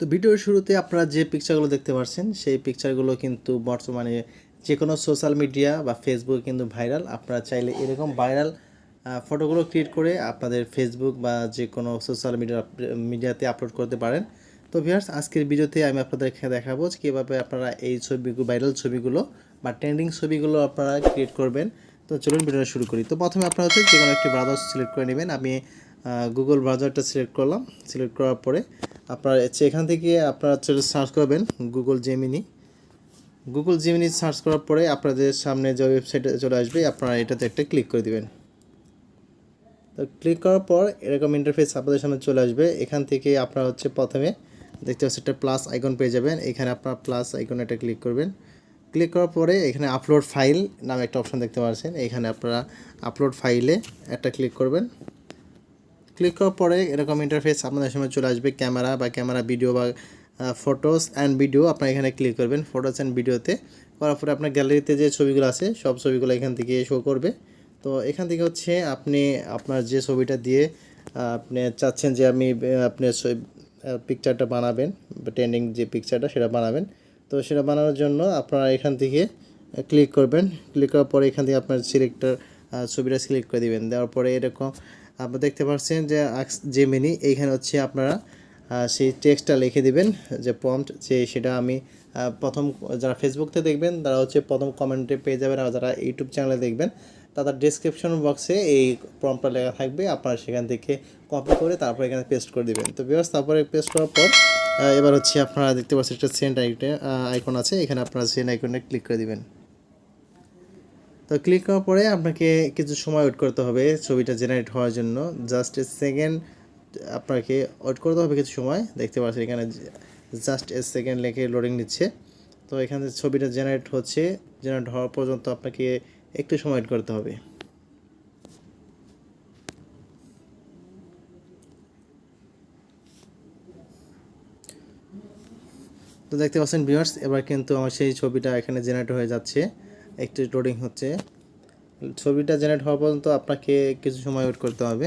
তো ভিডিওর শুরুতে আপনারা যে পিকচারগুলো দেখতে পাচ্ছেন সেই পিকচারগুলো কিন্তু বর্তমানে যে কোনো সোশ্যাল মিডিয়া বা ফেসবুকে কিন্তু ভাইরাল আপনারা চাইলে এরকম ভাইরাল ফটোগুলো ক্রিয়েট করে আপনাদের ফেসবুক বা যে কোনো সোশ্যাল মিডিয়া মিডিয়াতে আপলোড করতে পারেন। তো ভিউয়ার্স আজকের ভিডিওতে আমি আপনাদেরকে দেখাবো কীভাবে আপনারা এই ছবিগুলো ভাইরাল ছবিগুলো বা ট্রেন্ডিং ছবিগুলো আপনারা ক্রিয়েট করবেন। তো চলুন ভিডিওটা শুরু করি। তো প্রথমে আপনারা হচ্ছে যে কোনো একটি ব্রাউজার সিলেক্ট করে নেবেন। আমি গুগল ব্রাউজারটা সিলেক্ট করলাম। সিলেক্ট করার পরে আপনারা হচ্ছে এখান থেকে আপনারা হচ্ছে সার্চ করবেন Google Gemini Google Gemini search করার পরে আপনাদের সামনে যে ওয়েবসাইটে চলে আসবে, আপনারা এটাতে একটা ক্লিক করে দিবেন। তো ক্লিক করার পর এরকম ইন্টারফেস আপনাদের সামনে চলে আসবে। এখান থেকে আপনারা হচ্ছে প্রথমে দেখতে পাচ্ছেন একটা প্লাস আইকন পেয়ে যাবেন। এখানে আপনারা প্লাস আইকনে একটা ক্লিক করবেন। ক্লিক করার পরে এখানে আপলোড ফাইল নামে একটা অপশন দেখতে পাচ্ছেন। এখানে আপনারা আপলোড ফাইলে একটা ক্লিক করবেন। ক্লিক করার পরে এরকম ইন্টারফেস আপনাদের সামনে চলে আসবে ক্যামেরা বা ক্যামেরা ভিডিও বা ফটোস অ্যান্ড ভিডিও আপনারা এখানে ক্লিক করবেন ফটোস অ্যান্ড ভিডিওতে করার পরে আপনার গ্যালারিতে যে ছবিগুলো আছে, সব ছবিগুলো এখান থেকে শো করবে। তো এখান থেকে হচ্ছে আপনি আপনার যে ছবিটা দিয়ে আপনি চাচ্ছেন যে আমি আপনার পিকচারটা বানাবেন ট্রেন্ডিং যে পিকচারটা সেটা বানাবেন। তো সেটা বানানোর জন্য আপনারা এখান থেকে ক্লিক করবেন। ক্লিক করার পরে এখান থেকে আপনার সিলেক্টর ছবিটা সিলেক্ট করে দিবেন। দেওয়ার পরে এরকম আপনারা দেখতে পাচ্ছেন যে যে মিনি এইখানে হচ্ছে আপনারা সেই টেক্সটটা লিখে দিবেন, যে প্রম্পট যে সেটা আমি প্রথম যারা ফেসবুকতে দেখবেন, তারা হচ্ছে প্রথম কমেন্টে পেয়ে যাবেন, আর যারা ইউটিউব চ্যানেলে দেখবেন, তাদের ডিসক্রিপশন বক্সে এই প্রম্পটটা লেখা থাকবে, আপনারা সেখান থেকে কপি করে তারপর এখানে পেস্ট করে দিবেন। তো বিকজ তারপরে পেস্ট করার পর এবার হচ্ছে আপনারা দেখতে পাচ্ছেন, একটা সেন্ট আইকন আছে, এখানে আপনারা সেন্ট আইকনে ক্লিক করে দিবেন। তো ক্লিক করার পরে আপনাকে কিছু সময় ওয়েট করতে হবে ছবিটা জেনারেট হওয়ার জন্য। জাস্ট এ সেকেন্ড আপনাকে ওয়েট করতে হবে কিছু সময়। দেখতে পাচ্ছেন এখানে জাস্ট এ সেকেন্ড লেখে লোডিং নিচ্ছে। তো এখানে ছবিটা জেনারেট হচ্ছে জেনারেট হওয়ার পর্যন্ত আপনাকে একটু সময় ওয়েট করতে হবে। তো দেখতে পাচ্ছেন ভিউয়ার্স এবার কিন্তু আমার সেই ছবিটা এখানে জেনারেট হয়ে যাচ্ছে। একটু লোডিং হচ্ছে। ছবিটা জেনারেট হওয়া পর্যন্ত আপনাকে কিছু সময় ওয়েট করতে হবে।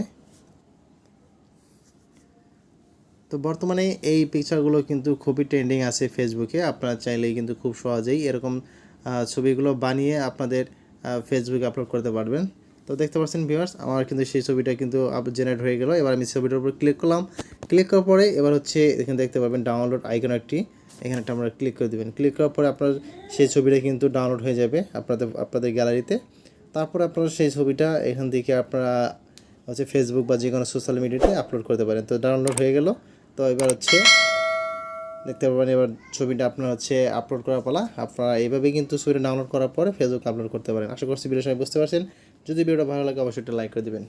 তো বর্তমানে এই পিকচারগুলো কিন্তু খুবই ট্রেন্ডিং আছে ফেসবুকে আপনারা চাইলেই কিন্তু খুব সহজেই এরকম ছবিগুলো বানিয়ে আপনাদের ফেসবুকে আপলোড করতে পারবেন। তো দেখতে পাচ্ছেন ভিউয়ার্স আমার কিন্তু সেই ছবিটা কিন্তু জেনারেট হয়ে গেল। এবার আমি ছবিটার উপর ক্লিক করলাম। ক্লিক করার পরে এবার হচ্ছে এখানে দেখতে পাবেন ডাউনলোড আইকন একটি। এখানে একটা আমরা ক্লিক করে দেবেন। ক্লিক করার পরে আপনার সেই ছবিটা কিন্তু ডাউনলোড হয়ে যাবে আপনাদের আপনাদের গ্যালারিতে তারপর আপনারা সেই ছবিটা এখান থেকে আপনারা হচ্ছে ফেসবুক বা যে কোনো সোশ্যাল মিডিয়াতে আপলোড করতে পারেন। তো ডাউনলোড হয়ে গেল। তো এবার হচ্ছে দেখতে পাবেন এবার ছবিটা আপনার হচ্ছে আপলোড করা পালা। আপনারা এইভাবে কিন্তু ছবিটা ডাউনলোড করার পরে ফেসবুক আপলোড করতে পারেন। আশা করছি ভিডিও সময় বুঝতে পারছেন। যদি ভিডিওটা ভালো লাগে, অবশ্যই একটা লাইক করে দেবেন।